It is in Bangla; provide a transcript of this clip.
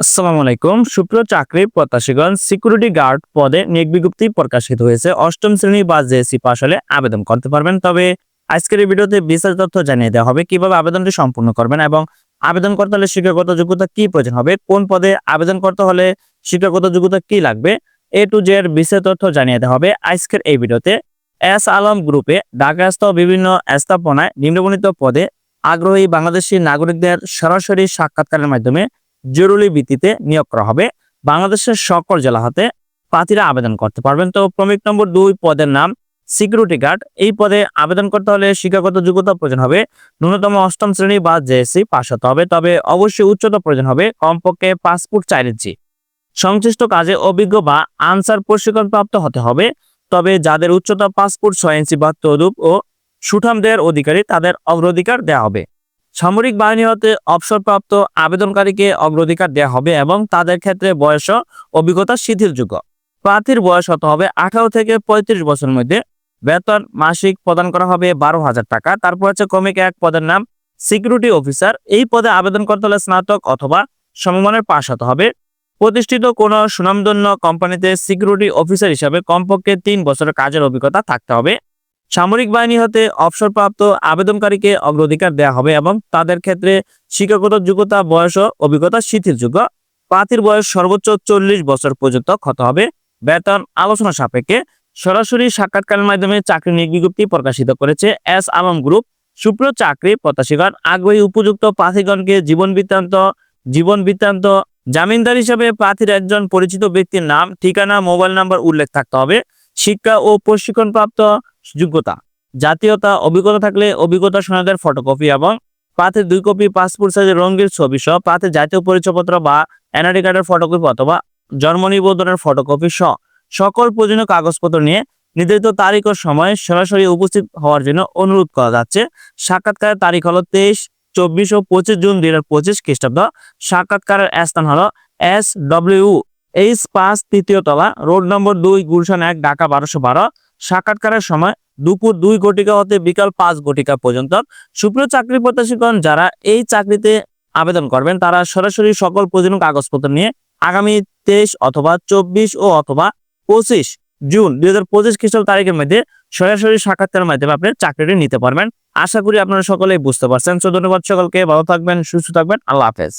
আসসালামু আলাইকুম। সুপ্রিয় চাকরি প্রত্যাশীগণ সিকিউরিটি গার্ড পদে নিয়োগ বিজ্ঞপ্তি প্রকাশিত হয়েছে। অষ্টম শ্রেণি বা জেএসসি পাশ হলে আবেদন করতে পারবেন। তবে আজকের এই ভিডিওতে বিস্তারিত তথ্য জানিয়ে দেওয়া হবে কীভাবে আবেদনটি সম্পূর্ণ করবেন এবং আবেদন করতে হলে শিক্ষাগত যোগ্যতা কি প্রয়োজন হবে, কোন পদে আবেদন করতে হলে শিক্ষাগত যোগ্যতা কি লাগবে, এ টু জেড বিস্তারিত তথ্য জানিয়ে দেওয়া হবে আজকের এই ভিডিওতে। এস আলম গ্রুপে ঢাকাস্থ বিভিন্ন স্থাপনায় নিম্নবর্ণিত পদে আগ্রহী বাংলাদেশি নাগরিকদের সরাসরি সাক্ষাৎকারের মাধ্যমে জরুরি ভিত্তিতে নিয়োগ করা হবে। বাংলাদেশের সকল জেলা হতে প্রার্থীরা আবেদন করতে পারবেন। তো ক্রমিক নম্বর দুই পদের নাম সিকিউরিটি গার্ড। এই পদে আবেদন করতে হলে শিক্ষাগত যোগ্যতা প্রয়োজন হবে। ন্যূনতম অষ্টম শ্রেণি বা জেএসসি পাশ হতে হবে। তবে অবশ্যই উচ্চতা প্রয়োজন হবে। কমপক্ষে পাসপোর্ট চার ইঞ্চি। সংশ্লিষ্ট কাজে অভিজ্ঞ বা আনসার প্রশিক্ষণ প্রাপ্ত হতে হবে। তবে যাদের উচ্চতা পাসপোর্ট ছয় ইঞ্চি বা তদুপ ও সুঠামদের অধিকারী তাদের অগ্রাধিকার দেওয়া হবে। সামরিক বাহিনী হতে অবসরপ্রাপ্ত আবেদনকারীকে অগ্রাধিকার দেওয়া হবে এবং তাদের ক্ষেত্রে বয়স অভিজ্ঞতা শিথিলযোগ্য। প্রার্থীর বয়স হতে হবে আঠারো থেকে পঁয়ত্রিশ বছরের মধ্যে। বেতন মাসিক প্রদান করা হবে বারো হাজার টাকা। তারপর হচ্ছে ক্রমিক এক পদের নাম সিকিউরিটি অফিসার। এই পদে আবেদন করতে হলে স্নাতক অথবা সমমানের পাশ হতে হবে। প্রতিষ্ঠিত কোনো সুনামধন্য কোম্পানিতে সিকিউরিটি অফিসার হিসাবে কমপক্ষে তিন বছরের কাজের অভিজ্ঞতা থাকতে হবে। সামরিক বাহিনী হতে অবসরপ্রাপ্ত আবেদনকারীকে অগ্রাধিকার দেওয়া হবে এবং তাদের ক্ষেত্রে শিক্ষাগত যোগ্যতা, বয়স ও অভিজ্ঞতা শিথিলযোগ্য। প্রার্থীর বয়স সর্বোচ্চ চল্লিশ বছর পর্যন্ত ক্ষত হবে। বেতন আলোচনা সাপেক্ষে সরাসরি সাক্ষাৎকারের মাধ্যমে চাকরি নিয়োগ বিজ্ঞপ্তি প্রকাশিত করেছে এস আলম গ্রুপ। সুপ্রিয় চাকরি প্রত্যাশীগণ, আগ্রহী উপযুক্ত প্রার্থীগণকে জীবন বৃত্তান্ত জীবন বৃত্তান্ত, জামিনদার হিসাবে প্রার্থীর একজন পরিচিত ব্যক্তির নাম, ঠিকানা, মোবাইল নাম্বার উল্লেখ থাকতে হবে। শিক্ষা ও প্রশিক্ষণপ্রাপ্ত যোগ্যতা। জাতীয়তা, অভিজ্ঞতা থাকলে অভিজ্ঞতা সনদের ফটোকপি এবং প্রার্থীর দুই কপি পাসপোর্ট সাইজের রঙের ছবি সহ প্রার্থীর জাতীয় পরিচয়পত্র বা এনআইডি কার্ডের ফটোকপি অথবা জন্ম নিবন্ধনের ফটোকপি সহ সকল প্রয়োজনীয় কাগজপত্র নিয়ে নির্ধারিত তারিখ ও সময়ে সরাসরি উপস্থিত হওয়ার জন্য অনুরোধ করা যাচ্ছে। সাক্ষাৎকারের তারিখ হলো তেইশ, চব্বিশ ও পঁচিশ জুন দুই হাজার পঁচিশ খ্রিস্টাব্দ। সাক্ষাৎকারের স্থান হলো এস ডব্লিউ এইচ পাঁচ তৃতীয় তলা, রোড নম্বর দুই, গুলশান এক, ঢাকা বারোশো বারো। সাক্ষাৎকারের সময় দুপুর দুই ঘটিকা হতে বিকাল পাঁচ ঘটিকা পর্যন্ত। সুপ্রিয় চাকরি প্রত্যাশীগণ, যারা এই চাকরিতে আবেদন করবেন, তারা সরাসরি সকল প্রয়োজনীয় কাগজপত্র নিয়ে আগামী তেইশ অথবা চব্বিশ ও অথবা পঁচিশ জুন দুই হাজার পঁচিশ খ্রিস্টাব্দ তারিখের মধ্যে সরাসরি সাক্ষাৎকারের মাধ্যমে আপনি চাকরিটি নিতে পারবেন। আশা করি আপনারা সকলেই বুঝতে পারছেন। ধন্যবাদ সকলকে, ভালো থাকবেন, সুস্থ থাকবেন। আল্লাহ হাফেজ।